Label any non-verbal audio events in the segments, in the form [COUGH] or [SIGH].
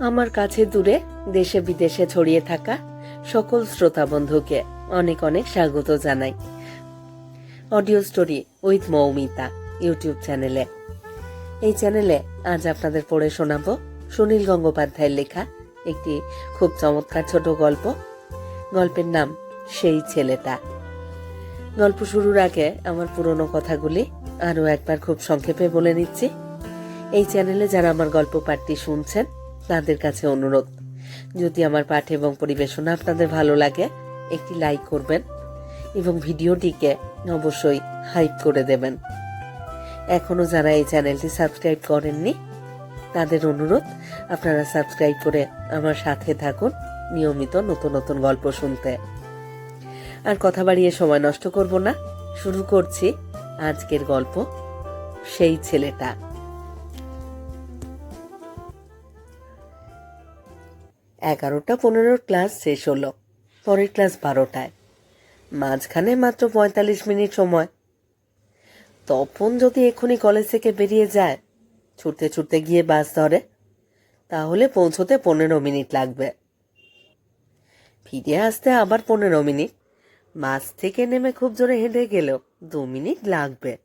আমার কাছে দূরে দেশে বিদেশে ছড়িয়ে থাকা সকল শ্রোতা বন্ধুকে অনেক অনেক স্বাগত জানাই। Audio story with Moumita YouTube চ্যানেলে। এই চ্যানেলে আজ আপনাদের পড়ে শোনাবো সুনীল গঙ্গোপাধ্যায়ের লেখা একটি খুব চমৎকার ছোট গল্প। গল্পের নাম সেই ছেলেটা। গল্প শুরুর আগে আমার পুরনো কথাগুলি আরও একবার খুব সংক্ষেপে বলে নিচ্ছি। এই চ্যানেলে যারা আমার গল্প পাঠটি শুনছেন তাদের কাছে অনুরোধ। যদি আমার পাঠ এবং পরিবেশনা আপনাদের ভালো লাগে, একটি লাইক করবেন এবং ভিডিওটিকে অবশ্যই হাইপ করে দেবেন। এখনও যারা এই চ্যানেলটি সাবস্ক্রাইব করেননি, তাদের অনুরোধ, আপনারা সাবস্ক্রাইব করে আমার সাথে থাকুন নিয়মিত নতুন নতুন গল্প শুনতে। আর কথা বাড়িয়ে সময় নষ্ট করব না, শুরু করছি আজকের গল্প, সেই ছেলেটা। এগারোটা পনেরোর ক্লাস শেষ হলো। পরের ক্লাস বারোটায়। মাঝখানে মাত্র পঁয়তাল্লিশ মিনিট সময়। তপন যদি এক্ষুনি কলেজ থেকে বেরিয়ে যায়, ছুটতে ছুটতে গিয়ে বাস ধরে, তাহলে পৌঁছতে পনেরো মিনিট লাগবে। ফিরে আসতে আবার পনেরো মিনিট। বাস থেকে নেমে খুব জোরে হেঁটে গেলেও দু মিনিট লাগবে।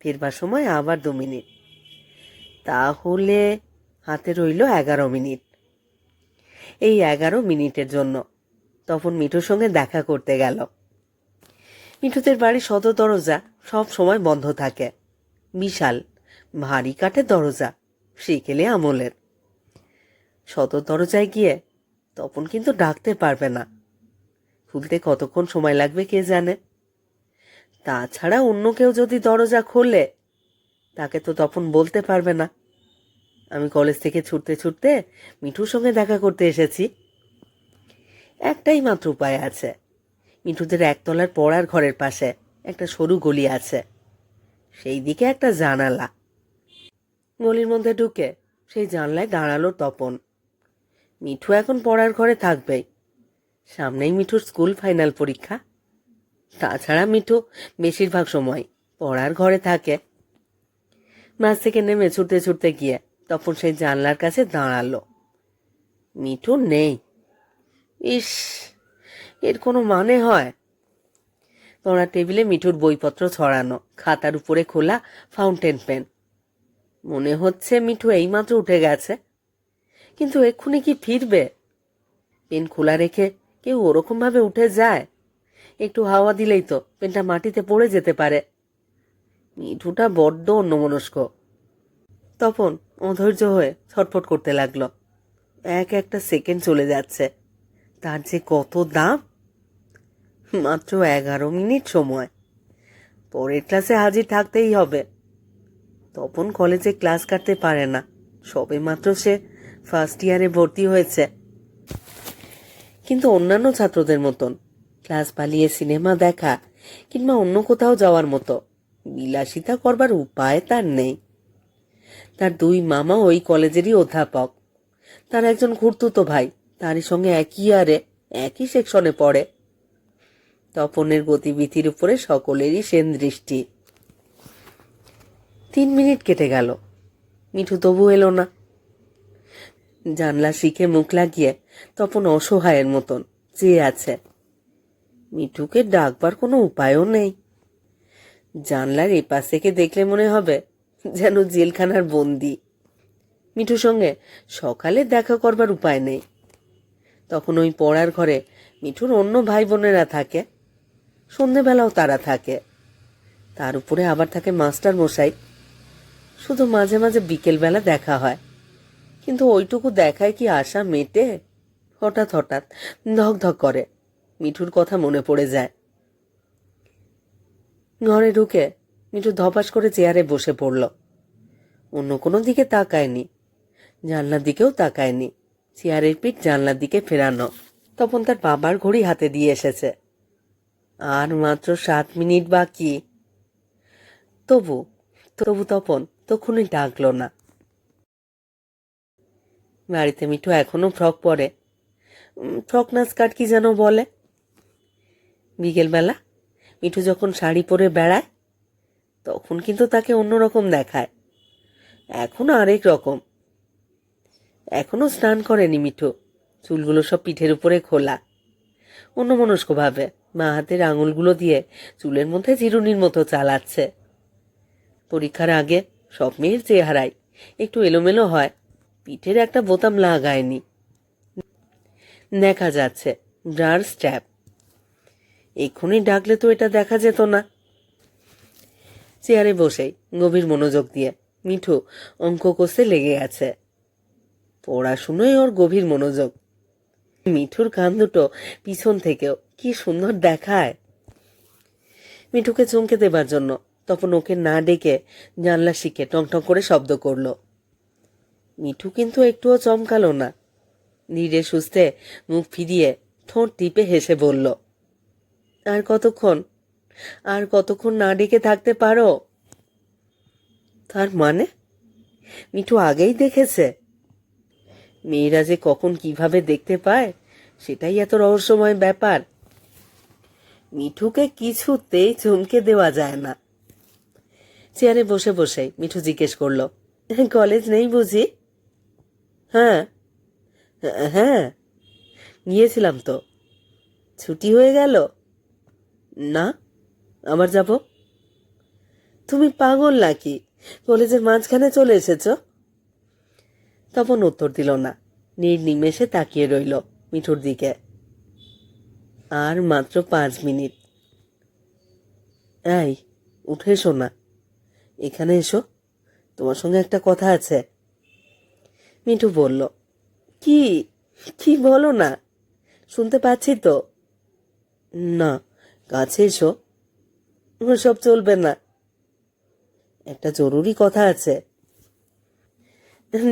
ফিরবার সময় আবার দু মিনিট। তাহলে হাতে রইল এগারো মিনিট। এই এগারো মিনিটের জন্য। তখন মিঠুর সঙ্গে দেখা করতে গেল। মিঠুদের বাড়ির সদর দরজা সব সময় বন্ধ থাকে। বিশাল, ভারী কাঠের দরজা শিকেলে আমলের। সদর দরজায় গিয়ে তপন কিন্তু ডাকতে পারবে না। খুলতে কতক্ষণ সময় লাগবে কে জানে? তাছাড়া অন্য কেউ যদি দরজা খোলে, তাকে তো তখন বলতে পারবে না। আমি কলেজ থেকে ছুটতে ছুটতে মিঠুর সঙ্গে দেখা করতে এসেছি। একটাই মাত্র উপায় আছে। মিঠুদের একতলার পড়ার ঘরের পাশে একটা সরু গলি আছে। সেই দিকে একটা জানালা। গলির মধ্যে ঢুকে সেই জানলায় দাঁড়াল তপন। মিঠু এখন পড়ার ঘরে থাকবেই। সামনেই মিঠুর স্কুল ফাইনাল পরীক্ষা। তাছাড়া মিঠু বেশিরভাগ সময় পড়ার ঘরে থাকে। বাস থেকে নেমে ছুটতে ছুটতে গিয়ে তখন সেই জানলার কাছে দাঁড়াল। মিঠু নেই। ইস, এর কোনো মানে হয়? পড়ার টেবিলে মিঠুর বইপত্র ছড়ানো, খাতার উপরে খোলা ফাউন্টেন পেন। মনে হচ্ছে মিঠু এইমাত্র উঠে গেছে। কিন্তু এক্ষুনি কি ফিরবে? পেন খোলা রেখে কেউ ওরকমভাবে উঠে যায়? একটু হাওয়া দিলেই তো পেনটা মাটিতে পড়ে যেতে পারে। মিঠুটা বড্ড অন্যমনস্ক। তখন অধৈর্য হয়ে ছটফট করতে লাগল। এক একটা সেকেন্ড চলে যাচ্ছে। তার যে কত দাম? মাত্র এগারো মিনিট সময়। পরের ক্লাসে হাজির থাকতেই হবে। তপন কলেজে ক্লাস কাটতে পারে না। সবে মাত্র সে ফার্স্ট ইয়ারে ভর্তি হয়েছে। কিন্তু অন্যান্য ছাত্রদের মতন, ক্লাস পালিয়ে সিনেমা দেখা কিংবা অন্য কোথাও যাওয়ার মতো বিলাসিতা করবার উপায় তার নেই। তার দুই মামা ওই কলেজেরই অধ্যাপক। তার একজন ঘুরতুতো ভাই, তারই সঙ্গে একই আরে একই সেকশনে পড়ে। তপনের গতিবিধির উপরে সকলেরই সেন দৃষ্টি। তিন মিনিট কেটে গেল। মিঠু তবু এলো না। জানলা শিখে মুখ লাগিয়ে তপন অসহায়ের মতন চেয়ে আছে। মিঠুকে ডাকবার কোনো উপায়ও নেই। জানলার এপাশ থেকে দেখলে মনে হবে যেন জেলখানার বন্দি। মিঠুর সঙ্গে সকালে দেখা করবার উপায় নেই। তখন ওই পড়ার ঘরে মিঠুর অন্য ভাই বোনেরা থাকে। সন্ধেবেলাও তারা থাকে। তার উপরে আবার থাকে মাস্টার মশাই। শুধু মাঝে মাঝে বিকেলবেলা দেখা হয়। কিন্তু ওইটুকু দেখায় কি আশা মেটে? হঠাৎ হঠাৎ ধক ধক করে। মিঠুর কথা মনে পড়ে যায়। ঘরে ঢুকে মিঠু ধপাস করে চেয়ারে বসে পড়ল। অন্য কোনো দিকে তাকায়নি। জানলার দিকেও তাকায়নি। চেয়ারের পিঠ জানলার দিকে ফেরানো। তখন তার বাবার ঘড়ি হাতে দিয়ে এসেছে। আর মাত্র সাত মিনিট বাকি। তবু তবু তপন তখনই ডাকলো না। বাড়িতে মিঠু এখনও ফ্রক পরে। ফ্রক নাচ স্কার্ট কি যেন বলে? বিকেলবেলা মিঠু যখন শাড়ি পরে বেড়ায় তখন কিন্তু তাকে অন্যরকম দেখায়। এখন আরেক রকম। এখনও স্নান করেনি মিঠু। চুলগুলো সব পিঠের উপরে খোলা। অন্যমনস্কভাবে মা হাতের আঙুলগুলো দিয়ে চুলের মধ্যে চিরুনির মতো চালাচ্ছে। পরীক্ষার আগে সব মেয়ের চেহারায় একটু এলোমেলো হয়। পিঠের একটা বোতাম লাগায়নি। দেখা যাচ্ছে ব্রার স্ট্যাপ এক্ষুনি ডাকলে তো এটা দেখা যেত না। চেয়ারে বসেই গভীর মনোযোগ দিয়ে মিঠু অঙ্ক কষতে লেগে আছে। পড়াশুনোয় ওর গভীর মনোযোগ। মিঠুর কান দুটো পিছন থেকেও কি সুন্দর দেখায়। মিঠুকে চমকে দেবার জন্য তখন ওকে না ডেকে জানলা শিখে টং টং করে শব্দ করল। মিঠু কিন্তু একটুও চমকালো না। ধীরে সুস্থে মুখ ফিরিয়ে ঠোঁট টিপে হেসে বলল, আর কতক্ষণ আর কতক্ষণ না ডেকে থাকতে পারো? তার মানে? মিঠু আগেই দেখেছে। মেয়েরা যে কখন কীভাবে দেখতে পায়, সেটাই এত রহস্যময় ব্যাপার। মিঠুকে কিছুতেই চমকে দেওয়া যায় না। চেয়ারে বসে বসে মিঠু জিজ্ঞেস করল, কলেজ নেই বুঝি? হ্যাঁ। হ্যাঁ। গিয়েছিলাম তো। ছুটি হয়ে গেল? না। আবার যাব? তুমি পাগল নাকি? কলেজের মাঝখানে চলে এসেছ? তপন উত্তর দিল না। নির্নিমেষে তাকিয়ে রইল মিঠুর দিকে। আর মাত্র পাঁচ মিনিট। এই, উঠে এসো না। এখানে এসো। তোমার সঙ্গে একটা কথা আছে। মিঠু বলল, কি কি বলো না? শুনতে পাচ্ছি তো? না, কাছে এসো। সব চলবে না। একটা জরুরি কথা আছে।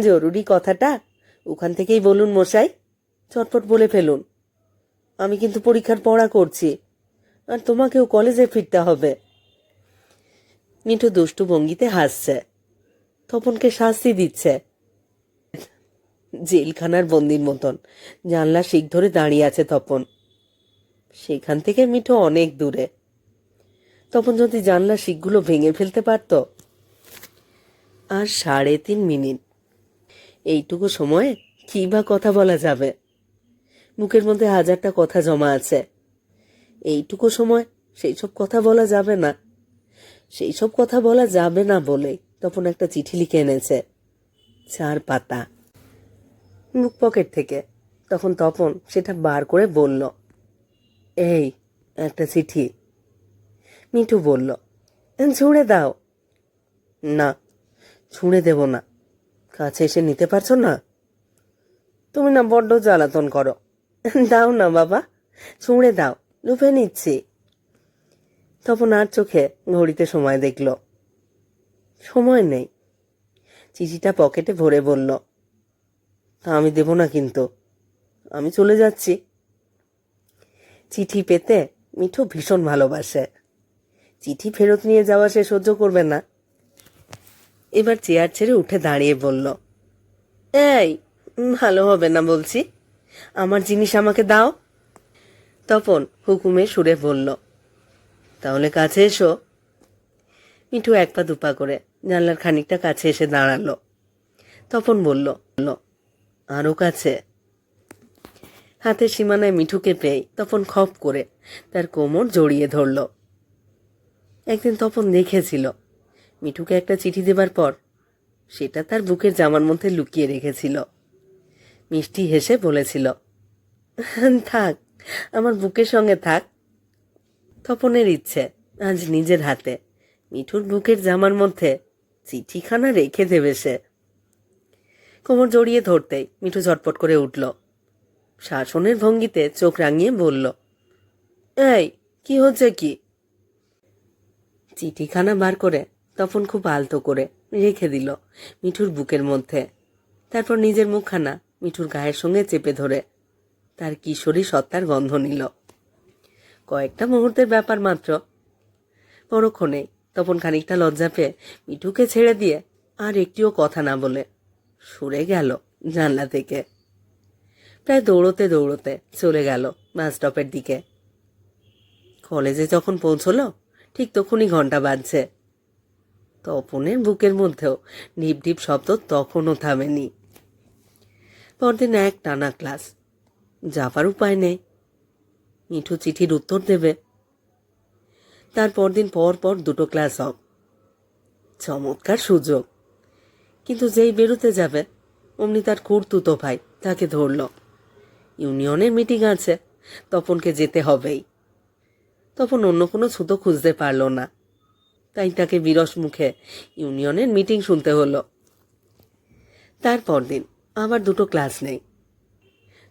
জরুরি কথাটা ওখান থেকেই বলুন মশাই, চটপট বলে ফেলুন। আমি কিন্তু পরীক্ষার পড়া করছি, আর তোমাকেও কলেজে ফিরতে হবে। মিঠু দুষ্টু ভঙ্গিতে হাসছে। তপনকে শাস্তি দিচ্ছে। জেলখানার বন্দির মতন, জানলা শিখ ধরে দাঁড়িয়ে আছে তপন। সেখান থেকে মিঠু অনেক দূরে। তখন যদি জানলা শিখগুলো ভেঙে ফেলতে পারত? আর সাড়ে তিন মিনিট। এইটুকু সময়ে কী বা কথা বলা যাবে? মুখের মধ্যে হাজারটা কথা জমা আছে। এইটুকু সময় সেই সব কথা বলা যাবে না। সেই সব কথা বলা যাবে না বলেই তখন একটা চিঠি লিখে এনেছে। চার পাতা। মুখ পকেট থেকে। তখন তপন সেটা বার করে বলল, এই, একটা চিঠি। মিঠু বলল ছুঁড়ে দাও। না, ছুঁড়ে দেব না। কাছে এসে নিতে পারছ না? তুমি না বড্ড জ্বালাতন করো। দাও না বাবা, ছুঁড়ে দাও লুপে নিচ্ছি। তখন আর চোখে ঘড়িতে সময় দেখল। সময় নেই। চিঠিটা পকেটে ভরে বলল, তা আমি দেব না কিন্তু, আমি চলে যাচ্ছি। চিঠি পেতে মিঠু ভীষণ ভালোবাসে। চিঠি ফেরত নিয়ে যাওয়া সে সহ্য করবে না। এবার চেয়ার ছেড়ে উঠে দাঁড়িয়ে বলল এই ভালো হবে না বলছি। আমার জিনিস আমাকে দাও। তপন হুকুমে সুরে বলল তাহলে কাছে এসো। মিঠু এক পা দুপা করে জানলার খানিকটা কাছে এসে দাঁড়াল। তপন বলল "বলল, আরও কাছে। হাতের সীমানায় মিঠুকে পেয়ে তপন খপ করে তার কোমর জড়িয়ে ধরল। একদিন তপন দেখেছিল। মিঠুকে একটা চিঠি দেবার পর সেটা তার বুকের জামার মধ্যে লুকিয়ে রেখেছিল। মিষ্টি হেসে বলেছিল, থাক, আমার বুকের সঙ্গে থাক। তপনের ইচ্ছে, আজ নিজের হাতে। মিঠুর বুকের জামার মধ্যে চিঠিখানা রেখে দেবে সে। কোমর জড়িয়ে ধরতেই মিঠু ঝটপট করে উঠল। শাসনের ভঙ্গিতে চোখ রাঙিয়ে বলল, এই, কি হচ্ছে কি? চিঠিখানা বার করে তখন খুব আলতো করে রেখে দিল মিঠুর বুকের মধ্যে। তারপর নিজের মুখখানা মিঠুর গায়ের সঙ্গে চেপে ধরে তার কিশোরী সত্তার গন্ধ নিল। কয়েকটা মুহূর্তের ব্যাপার মাত্র। পরক্ষণে তখন খানিকটা লজ্জা পেয়ে মিঠুকে ছেড়ে দিয়ে আর একটিও কথা না বলে সরে গেল জানলা থেকে। প্রায় দৌড়তে দৌড়তে চলে গেল বাস স্টপের দিকে। কলেজে যখন পৌঁছলো ঠিক তখনই ঘণ্টা বাজছে। তপনের বুকের মধ্যেও ঢিপ ঢিপ শব্দ তখনও থামেনি। পরদিন এক টানা ক্লাস। যাবার উপায় নেই। মিঠু চিঠির উত্তর দেবে। তার পরদিন পর পর দুটো ক্লাস অফ। চমৎকার সুযোগ। কিন্তু যেই বেরোতে যাবে, অমনি তার খুঁড়তুতো ভাই তাকে ধরল। ইউনিয়নের মিটিং আছে। তপনকে যেতে হবেই। তখন অন্য কোনো ছুতো খুঁজতে পারল না। তাই তাকে বিরস মুখে ইউনিয়নের মিটিং শুনতে হলো। তারপর দিন আবার দুটো ক্লাস নেই।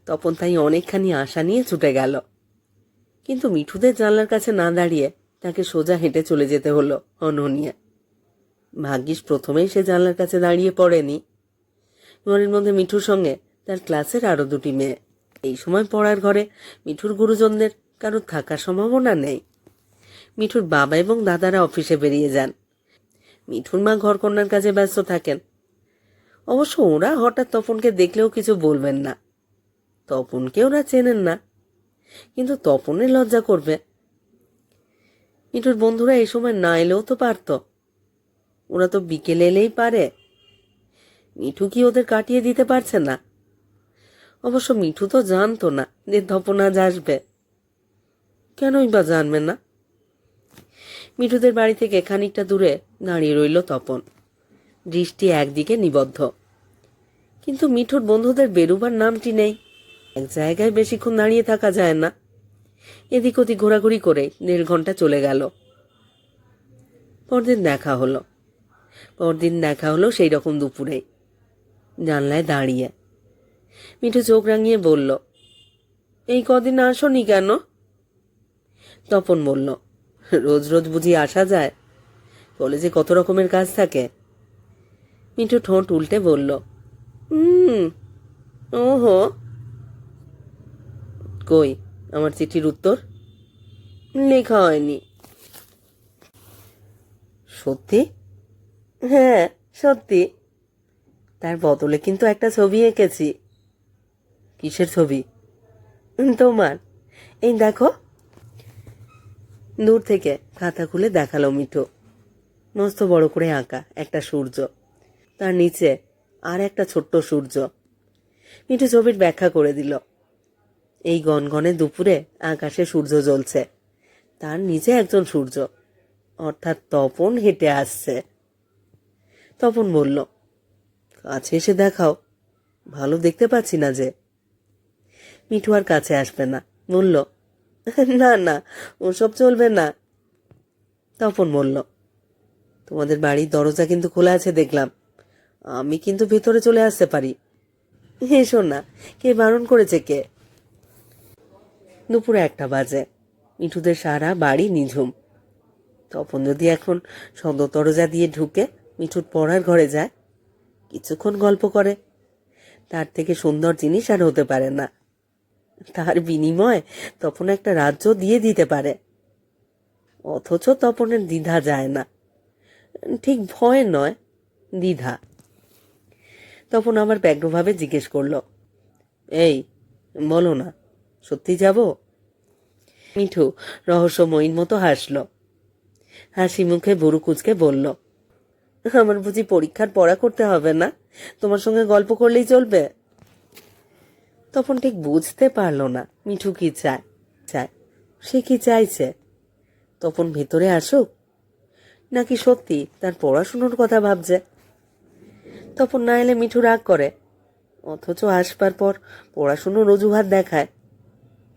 তপন তাই অনেকখানি আশা নিয়ে ছুটে গেল। কিন্তু মিঠুদের জানলার কাছে না দাঁড়িয়ে তাকে সোজা হেঁটে চলে যেতে হলো অননিয়া ভাগ্যিস প্রথমেই সে জানলার কাছে দাঁড়িয়ে পড়েনি। ঘরের মধ্যে মিঠুর সঙ্গে তার ক্লাসের আরও দুটি মেয়ে। এই সময় পড়ার ঘরে মিঠুর গুরুজনদের কারোর থাকার সম্ভাবনা নেই। মিঠুর বাবা এবং দাদারা অফিসে বেরিয়ে যান। মিঠুর মা ঘরকন্যার কাজে ব্যস্ত থাকেন। অবশ্য ওরা হঠাৎ তপনকে দেখলেও কিছু বলবেন না। তপনকে ওরা চেনেন না, কিন্তু তপনের লজ্জা করবে। মিঠুর বন্ধুরা এই সময় না এলেও তো পারত। ওরা তো বিকেলে এলেই পারে। মিঠু কি ওদের কাটিয়ে দিতে পারছে না? অবশ্য মিঠু তো জানতো না যে তপন আজ আসবে। কেনই বা জানবেন না? মিঠুদের বাড়ি থেকে খানিকটা দূরে দাঁড়িয়ে রইল তপন। দৃষ্টি একদিকে নিবদ্ধ। কিন্তু মিঠুর বন্ধুদের বেরুবার নামটি নেই। এক জায়গায় বেশিক্ষণ দাঁড়িয়ে থাকা যায় না। এদিক ওদিক ঘোরাঘুরি করে দেড় ঘণ্টা চলে গেল। পরদিন দেখা হলো। পরদিন দেখা হলো সেই রকম দুপুরে। জানলায় দাঁড়িয়ে। মিঠু চোখ রাঙিয়ে বলল, এই কদিন আসনি কেন? তপন বলল, রোজ রোজ বুঝি আসা যায়? কলেজে কত রকমের কাজ থাকে? মিঠু ঠোঁট উল্টে বলল হুম ওহো। কই, আমার চিঠির উত্তর? লেখা হয়নি। সত্যি? হ্যাঁ সত্যি। তার বদলে কিন্তু একটা ছবি এঁকেছি। কিসের ছবি? তোমার। এই দেখো দূর থেকে খাতা খুলে দেখাল মিঠু। মস্ত বড় করে আঁকা একটা সূর্য। তার নিচে আর একটা ছোট্ট সূর্য। মিঠু ছবির ব্যাখ্যা করে দিল। এই গনগনে দুপুরে আকাশে সূর্য জ্বলছে। তার নিচে একজন সূর্য। অর্থাৎ তপন হেঁটে আসছে। তপন বলল, কাছে এসে দেখাও। ভালো দেখতে পাচ্ছি না যে। মিঠু আর কাছে আসবে না। বলল [LAUGHS] না না ওসব চলবে না। তপন বলল। তোমাদের বাড়ির দরজা কিন্তু খোলা আছে, দেখলাম। আমি কিন্তু ভেতরে চলে আসতে পারি। এসো না, কে বারণ করেছে কে? দুপুরে একটা বাজে। মিঠুদের সারা বাড়ি নিঝুম। তপন যদি এখন সদর দরজা দিয়ে ঢুকে মিঠুর পড়ার ঘরে যায়, কিছুক্ষণ গল্প করে। তার থেকে সুন্দর জিনিস আর হতে পারে না। তার বিনিময় তপন একটা রাজ্য দিয়ে দিতে পারে। অথচ তপনের দ্বিধা যায় না। ঠিক ভয় নয়, দ্বিধা। তপন আবার ব্যগ্রভাবে জিজ্ঞেস করল, এই, বলো না, সত্যি যাব? মিঠু রহস্যময়ীর মতো হাসল। হাসি মুখে বুড়ু কুচকে বলল, আমার বুঝি পরীক্ষার পড়া করতে হবে না? তোমার সঙ্গে গল্প করলেই চলবে? তখন ঠিক বুঝতে পারল না মিঠু কি চায়। চায়। সে কি চাইছে? তখন ভেতরে আসুক? নাকি সত্যি তার পড়াশুনোর কথা ভাবছে? তখন না এলে মিঠু রাগ করে। অথচ আসবার পর পড়াশুনোর অজুহাত দেখায়।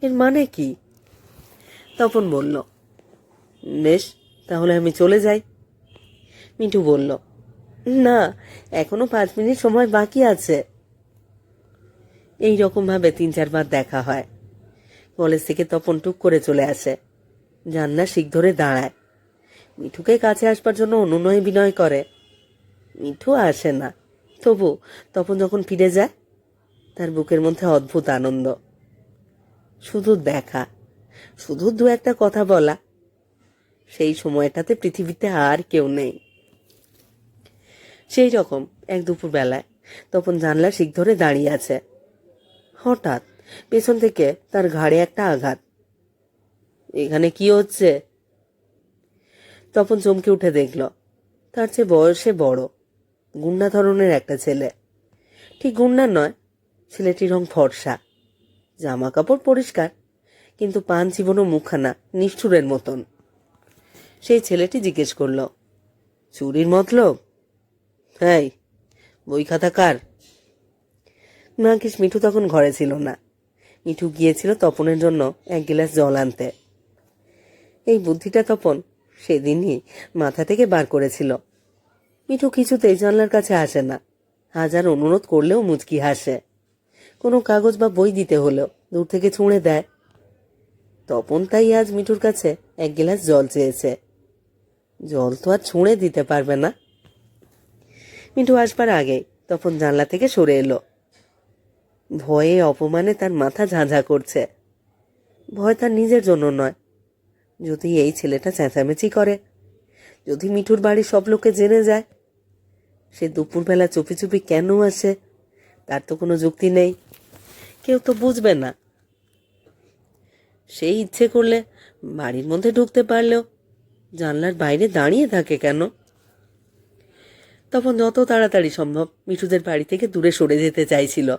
এর মানে কি? তপন বলল, বেশ, তাহলে আমি চলে যাই। মিঠু বলল, না, এখনও পাঁচ মিনিট সময় বাকি আছে। এই রকমভাবে তিন চারবার দেখা হয়। কলেজ থেকে তপন টুক করে চলে আসে। জান্না শিখ ধরে দাঁড়ায়। মিঠুকে কাছে আসবার জন্য অনুনয় বিনয় করে। মিঠু আসে না। তবু তপন যখন ফিরে যায়, তার বুকের মধ্যে অদ্ভুত আনন্দ। শুধু দেখা, শুধু দু একটা কথা বলা। সেই সময়টাতে পৃথিবীতে আর কেউ নেই। সেই রকম, এক দুপুর বেলায় তখন জানলা শিখ ধরে দাঁড়িয়ে আছে। হঠাৎ পেছন থেকে তার ঘাড়ে একটা আঘাত। এখানে কি হচ্ছে? তখন চমকে উঠে দেখল, তার চেয়ে বয়সে বড়, গুন্ডা ধরনের একটা ছেলে। ঠিক গুন্ডা নয়, ছেলেটির রং ফর্সা জামা কাপড় পরিষ্কার, কিন্তু পান জীবন মুখখানা, নিষ্ঠুরের মতন। সেই ছেলেটি জিজ্ঞেস করল, চুরির মতলব? হ্যাঁ বই খাতা কার? নাকিস মিঠু তখন ঘরে ছিল না? মিঠু গিয়েছিল তপনের জন্য এক গ্লাস জল আনতে। এই বুদ্ধিটা তপন সেদিনই মাথা থেকে বার করেছিল। মিঠু কিছুতেই জানলার কাছে আসে না। হাজার অনুরোধ করলেও মুচকি হাসে। কোনো কাগজ বা বই দিতে হলেও দূর থেকে ছুঁড়ে দেয়। তপন তাই আজ মিঠুর কাছে এক গ্লাস জল চেয়েছে। জল তো আর ছুঁড়ে দিতে পারবে না। মিঠু আসবার আগে তপন জানলা থেকে সরে এলো। ভয়ে অপমানে তার মাথা ঝাঁঝা করছে। ভয় তার নিজের জন্য নয়। যদি এই ছেলেটা চেঁচামেচি করে, যদি মিঠুর বাড়ির সব লোকে জেনে যায়, সে দুপুরবেলা চুপি চুপি কেন আসে, তার তো কোনো যুক্তি নেই। কেউ তো বুঝবে না। সেই ইচ্ছে করলে বাড়ির মধ্যে ঢুকতে পারলেও জানলার বাইরে দাঁড়িয়ে থাকে কেন? তখন যত তাড়াতাড়ি সম্ভব মিঠুদের বাড়ি থেকে দূরে সরে যেতে চাইছিল।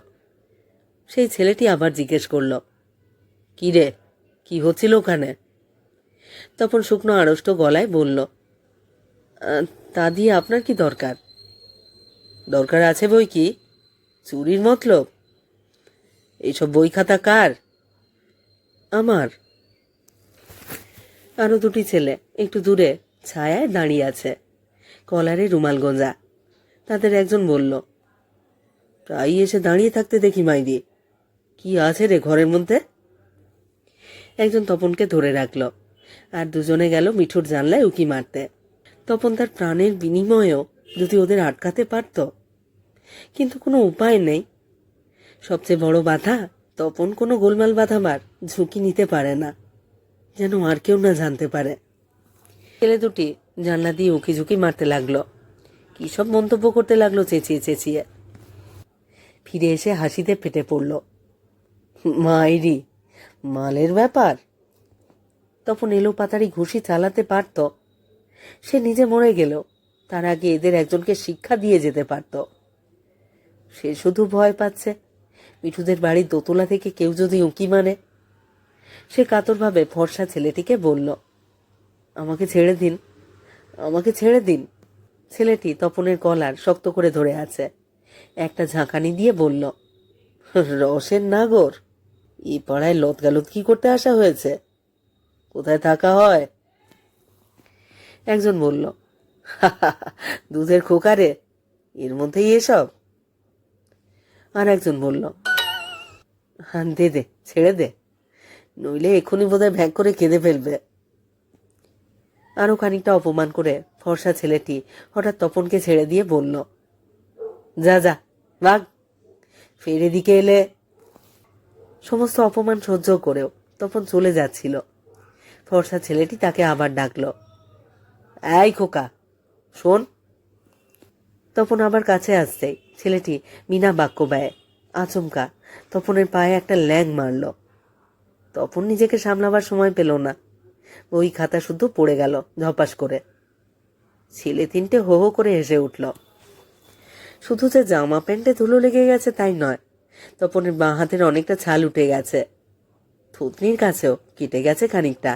সেই ছেলেটি আবার জিজ্ঞেস করল কি রে কি হচ্ছিল ওখানে? তখন শুকনো আড়ষ্ট গলায় বলল তা দিয়ে আপনার কি দরকার? দরকার আছে বই কি? চুরির মতলব? এইসব বই খাতা কার? আমার। আরও দুটি ছেলে একটু দূরে ছায়ায় দাঁড়িয়ে আছে, কলারে রুমাল গোঁজা তাদের একজন বলল প্রায় এসে দাঁড়িয়ে থাকতে দেখি মাইরি। কি আছে রে ঘরের মধ্যে? একজন তপনকে ধরে রাখল, আর দুজনে গেল মিঠুর জানলায় উকি মারতে। তপন তার প্রাণের বিনিময়েও যদি ওদের আটকাতে পারত, কিন্তু কোনো উপায় নেই। সবচেয়ে বড় বাধা, তপন কোনো গোলমাল বাঁধাবার ঝুঁকি নিতে পারে না, যেন আর কেউ না জানতে পারে। ছেলে দুটি জানলা দিয়ে উকি ঝুঁকি মারতে লাগল। কী সব মন্তব্য করতে লাগল চেঁচিয়ে চেঁচিয়ে। ফিরে এসে হাসিতে ফেটে পড়ল। মাইরি, মালের ব্যাপার? তখন এলো পাতারি ঘুষি চালাতে পারত। সে নিজে মরে গেল, তার আগে এদের একজনকে শিক্ষা দিয়ে যেতে পারত। সে শুধু ভয় পাচ্ছে, মিঠুদের বাড়ির দোতলা থেকে কেউ যদি উঁকি মানে। সে কাতরভাবে ফর্সা ছেলেটিকে বলল, আমাকে ছেড়ে দিন, আমাকে ছেড়ে দিন। ছেলেটি তপনের কলার শক্ত করে ধরে আছে, একটা ঝাঁকানি দিয়ে বলল, রসের নাগর। এই পাড়ায় লতগালত কি করতে আসা হয়েছে? কোথায় থাকা হয়? একজন বলল দুধের খোকারে? এর মধ্যেই এসব? আর একজন বলল হ্যাঁ দে দে, ছেড়ে দে, নইলে এক্ষুনি বোধহয় ভ্যাগ করে কেঁদে ফেলবে। আরও খানিকটা অপমান করে ফর্সা ছেলেটি হঠাৎ তপনকে ছেড়ে দিয়ে বলল, যা যা বাঘ ফের এদিকে এলে সমস্ত অপমান সহ্য করেও তপন চলে যাচ্ছিল। ফর্সা ছেলেটি তাকে আবার ডাকল। এই খোকা, শোন। তপন আবার কাছে আসতেই ছেলেটি মিনা বাক্য ব্যয়, আচমকা তপনের পায়ে একটা ল্যাং মারল। তপন নিজেকে সামলাবার সময় পেল না। ওই খাতা শুদ্ধ পড়ে গেল ঝপাস করে। ছেলে তিনটে হো হো করে হেসে উঠল। শুধু যে জামা প্যান্টে ধুলো লেগে গেছে তাই নয় তপনের বাঁ হাতের অনেকটা ছাল উঠে গেছে। থুতনির কাছেও কেটে গেছে খানিকটা।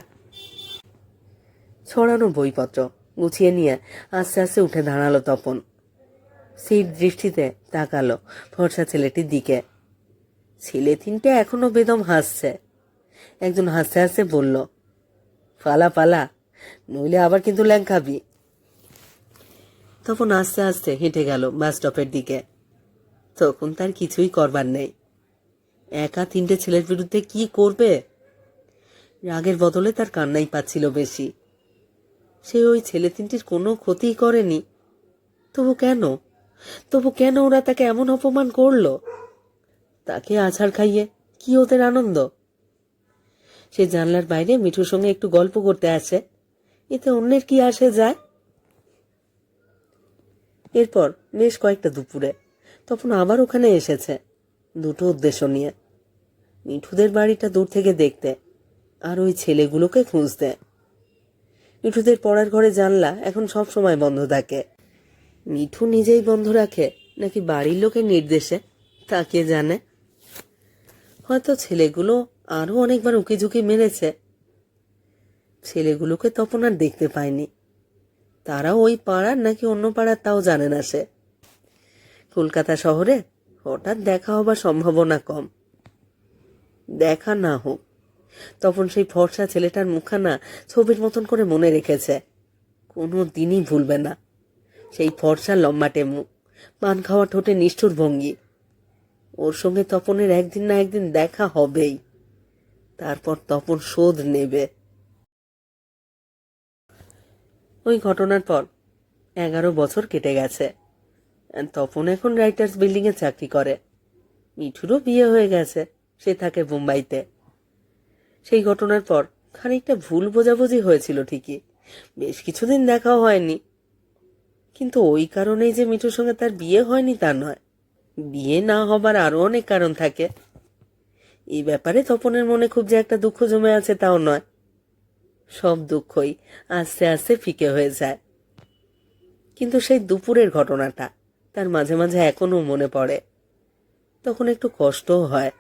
ছড়ানো বইপত্র গুছিয়ে নিয়ে আস্তে আস্তে উঠে দাঁড়াল তপন। স্থির দৃষ্টিতে তাকালো ফর্সা ছেলেটির দিকে। ছেলে তিনটে এখনও বেদম হাসছে। একজন হাসতে হাসতে বলল, পালা পালা, নইলে আবার কিন্তু ল্যাং খাবি তখন আস্তে আস্তে হেঁটে গেল বাস স্টপের দিকে। তখন তার কিছুই করবার নেই। একা তিনটে ছেলের বিরুদ্ধে কি করবে? রাগের বদলে তার কান্নাই পাচ্ছিল বেশি। সে ওই ছেলে তিনটির কোনো ক্ষতিই করেনি। তবু কেন? তবু কেন ওরা তাকে এমন অপমান করল? তাকে আছাড় খাইয়ে কি ওদের আনন্দ? সে জানলার বাইরে মিঠুর সঙ্গে একটু গল্প করতে আসে। এতে অন্যের কি আসে যায়? এরপর বেশ কয়েকটা দুপুরে তখন আবার ওখানে এসেছে। দুটো উদ্দেশ্য নিয়ে। মিঠুদের বাড়িটা দূর থেকে দেখতে আর ওই ছেলেগুলোকে খুঁজতে। মিঠুদের পড়ার ঘরে জানলা এখন সব সময় বন্ধ থাকে। মিঠু নিজেই বন্ধ রাখে, নাকি বাড়ির লোকের নির্দেশে? তা কে জানে? হয়তো ছেলেগুলো আরও অনেকবার উকি ঝুঁকি মেরেছে। ছেলেগুলোকে তপন আর দেখতে পায়নি। তারা ওই পাড়ার নাকি অন্য পাড়ার তাও জানে না সে। কলকাতা শহরে হঠাৎ দেখা হবার সম্ভাবনা কম। দেখা না হোক, তখন সেই ফর্সা ছেলেটার মুখানা ছবির মতন করে মনে রেখেছে। কোনো দিনই ভুলবে না। সেই ফর্সা লম্বাটে মুখ পান খাওয়া ঠোঁটে নিষ্ঠুর ভঙ্গি। ওর সঙ্গে তপনের একদিন না একদিন দেখা হবেই। তারপর তপন শোধ নেবে। ওই ঘটনার পর এগারো বছর কেটে গেছে। তপন এখন রাইটার্স বিল্ডিংয়ে চাকরি করে। মিঠুরও বিয়ে হয়ে গেছে, সে থাকে মুম্বাইতে। সেই ঘটনার পর খানিকটা ভুল বোঝাবুঝি হয়েছিল ঠিকই, বেশ কিছুদিন দেখাও হয়নি। কিন্তু ওই কারণেই যে মিঠুর সঙ্গে তার বিয়ে হয়নি তা নয়, বিয়ে না হবার আরও অনেক কারণ থাকে। এই ব্যাপারে তপনের মনে খুব যে একটা দুঃখ জমে আছে তাও নয়। সব দুঃখই আস্তে আস্তে ফিকে হয়ে যায়। কিন্তু সেই দুপুরের ঘটনাটা তার মাঝে মাঝে এখনও মনে পড়ে। তখন একটু কষ্টও হয়।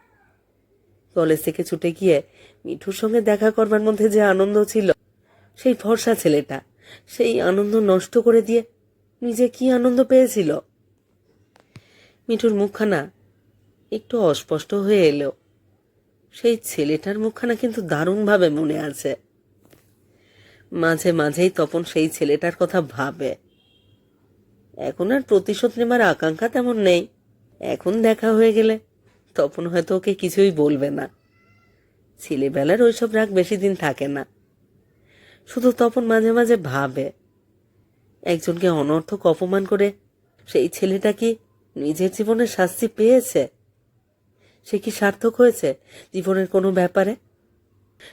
কলেজ থেকে ছুটে গিয়ে মিঠুর সঙ্গে দেখা করবার মধ্যে যে আনন্দ ছিল, সেই ফর্সা ছেলেটা, সেই আনন্দ নষ্ট করে দিয়ে নিজে কি আনন্দ পেয়েছিল? মিঠুর মুখখানা একটু অস্পষ্ট হয়ে এলো। সেই ছেলেটার মুখখানা কিন্তু দারুণভাবে মনে আছে। মাঝে মাঝেই তপন সেই ছেলেটার কথা ভাবে। এখন আর প্রতিশোধ নেবার আকাঙ্ক্ষা তেমন নেই। এখন দেখা হয়ে গেলে তপন হয়তো ওকে কিছুই বলবে না। ছেলেবেলার ওইসব রাগ বেশি দিন থাকে না। শুধু তপন মাঝে মাঝে ভাবে। একজনকে অনর্থক অপমান করে সেই ছেলেটা কি নিজের জীবনে শাস্তি পেয়েছে? সে কি সার্থক হয়েছে জীবনের কোনো ব্যাপারে?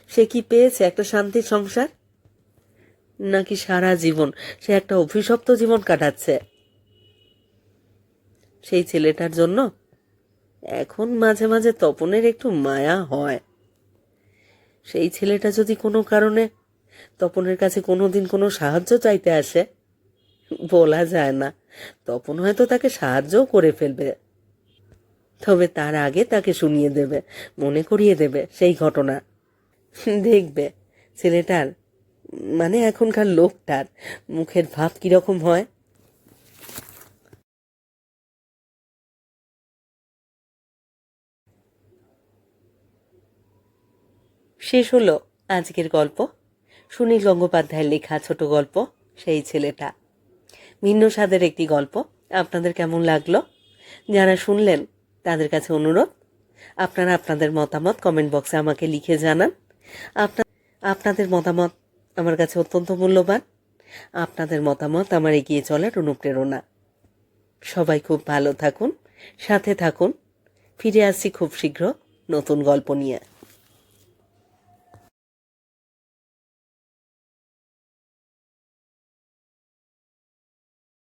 সে কি পেয়েছে একটা শান্তির সংসার? নাকি সারা জীবন সে একটা অভিশপ্ত জীবন কাটাচ্ছে? সেই ছেলেটার জন্য। এখন মাঝে মাঝে তপনের একটু মায়া হয়। সেই ছেলেটা যদি কোনো কারণে তপনের কাছে কোনোদিন কোনো সাহায্য চাইতে আসে, বলা যায় না। তপন হয়তো তাকে সাহায্যও করে ফেলবে। তবে তার আগে তাকে শুনিয়ে দেবে, মনে করিয়ে দেবে সেই ঘটনা। দেখবে ছেলেটার মানে এখনকার লোকটার মুখের ভাব কীরকম হয়। শেষ হলো আজকের গল্প। সুনীল গঙ্গোপাধ্যায়ের লেখা ছোট গল্প, সেই ছেলেটা। ভিন্ন স্বাদের একটি গল্প। আপনাদের কেমন লাগল? যারা শুনলেন, তাদের কাছে অনুরোধ, আপনারা আপনাদের মতামত কমেন্ট বক্সে আমাকে লিখে জানান। আপনার আপনাদের মতামত আমার কাছে অত্যন্ত মূল্যবান। আপনাদের মতামত আমার এগিয়ে চলার অনুপ্রেরণা। সবাই খুব ভালো থাকুন, সাথে থাকুন। ফিরে আসছি খুব শীঘ্র নতুন গল্প নিয়ে।